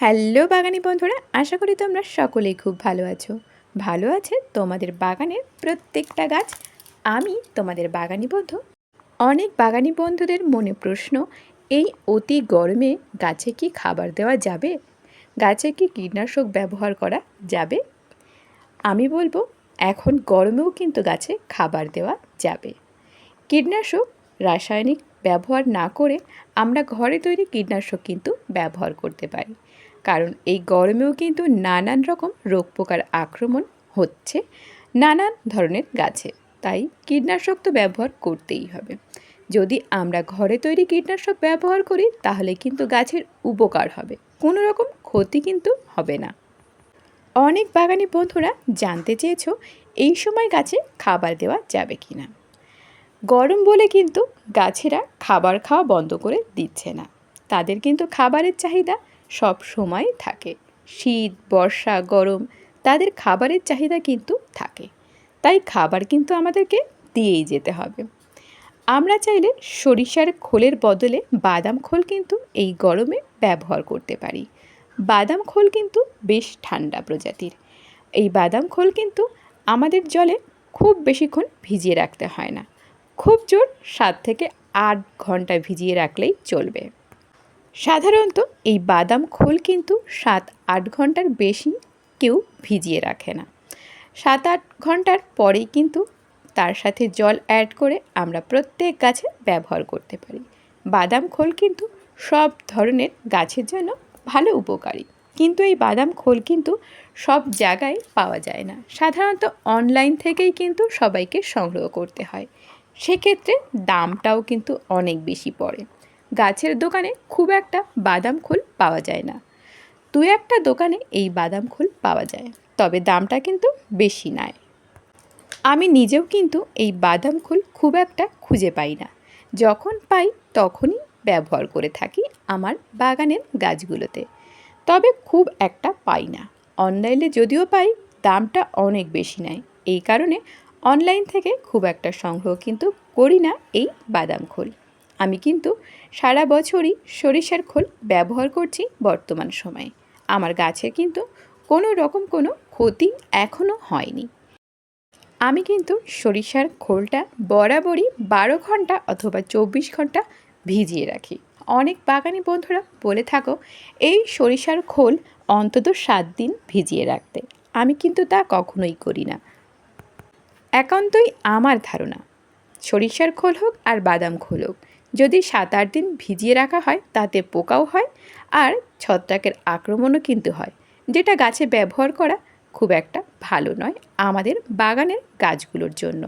Hello বাগানি বন্ধুরা, আশা করি তোমরা সকলেই খুব ভালো আছো। ভালো আছে তোমাদের বাগানের প্রত্যেকটা গাছ। আমি তোমাদের বাগানি বন্ধু। অনেক বাগানি বন্ধুদের মনে প্রশ্ন, এই অতি গরমে গাছে কি খাবার দেওয়া যাবে? গাছে কি কীটনাশক ব্যবহার করা যাবে? আমি বলব, এখন গরমেও কিন্তু গাছে খাবার দেওয়া যাবে। কীটনাশক রাসায়নিক ব্যবহার না করে আমরা ঘরে তৈরি কীটনাশক কিন্তু ব্যবহার করতে পারি। কারণ এই গরমেও কিন্তু নানান রকম রোগ পোকার আক্রমণ হচ্ছে নানান ধরনের গাছে। তাই কীটনাশক তো ব্যবহার করতেই হবে। যদি আমরা ঘরে তৈরি কীটনাশক ব্যবহার করি, তাহলে কিন্তু গাছের উপকার হবে। কোনো রকম ক্ষতি কিন্তু হবে না। অনেক বাগানি বন্ধুরা জানতে চেয়েছো, এই সময় গাছে খাবার দেওয়া যাবে কি না গরম বলে কিন্তু গাছেরা খাবার খাওয়া বন্ধ করে দিচ্ছে না। তাদের কিন্তু খাবারের চাহিদা সব সময় থাকে। শীত, বর্ষা, গরম, তাদের খাবারের চাহিদা কিন্তু থাকে। তাই খাবার কিন্তু আমাদেরকে দিয়েই যেতে হবে। আমরা চাইলে সরিষার খোলের বদলে বাদাম খোল কিন্তু এই গরমে ব্যবহার করতে পারি। বাদাম খোল কিন্তু বেশ ঠান্ডা প্রজাতির। এই বাদাম খোল কিন্তু আমাদের জলে খুব বেশিক্ষণ ভিজিয়ে রাখতে হয় না। খুব জোর সাত থেকে আট ঘণ্টা ভিজিয়ে রাখলেই চলবে। সাধারণত এই বাদাম খোল কিন্তু সাত আট ঘণ্টার বেশি কেউ ভিজিয়ে রাখে না। সাত আট ঘণ্টার পরেই কিন্তু তার সাথে জল অ্যাড করে আমরা প্রত্যেক গাছে ব্যবহার করতে পারি। বাদাম খোল কিন্তু সব ধরনের গাছের জন্য ভালো উপকারী। কিন্তু এই বাদাম খোল কিন্তু সব জায়গায় পাওয়া যায় না। সাধারণত অনলাইন থেকেই কিন্তু সবাইকে সংগ্রহ করতে হয়। সেক্ষেত্রে দামটাও কিন্তু অনেক বেশি পড়ে। গাছের দোকানে খুব একটা বাদাম খোল পাওয়া যায় না। দু একটা দোকানে এই বাদাম খোল পাওয়া যায়, তবে দামটা কিন্তু বেশি নেয়। আমি নিজেও কিন্তু এই বাদাম খোল খুব একটা খুঁজে পাই না। যখন পাই তখনই ব্যবহার করে থাকি আমার বাগানের গাছগুলোতে। তবে খুব একটা পাই না। অনলাইনে যদিও পাই, দামটা অনেক বেশি নেয়। এই কারণে অনলাইন থেকে খুব একটা সংগ্রহ কিন্তু করি না এই বাদাম খোল। আমি কিন্তু সারা বছরই সরিষার খোল ব্যবহার করছি বর্তমান সময়ে। আমার গাছের কিন্তু কোনো রকম কোনো ক্ষতি এখনও হয়নি। আমি কিন্তু সরিষার খোলটা বরাবরই বারো ঘণ্টা অথবা চব্বিশ ঘণ্টা ভিজিয়ে রাখি। অনেক বাগানি বন্ধুরা বলে থাকো, এই সরিষার খোল অন্তত সাত দিন ভিজিয়ে রাখতে। আমি কিন্তু তা কখনোই করি না। একান্তই আমার ধারণা। সরিষার খোল হোক আর বাদাম খোল হোক, যদি সাত আট দিন ভিজিয়ে রাখা হয় তাতে পোকাও হয় আর ছত্রাকের আক্রমণও কিন্তু হয়, যেটা গাছে ব্যবহার করা খুব একটা ভালো নয় আমাদের বাগানের গাছগুলোর জন্য।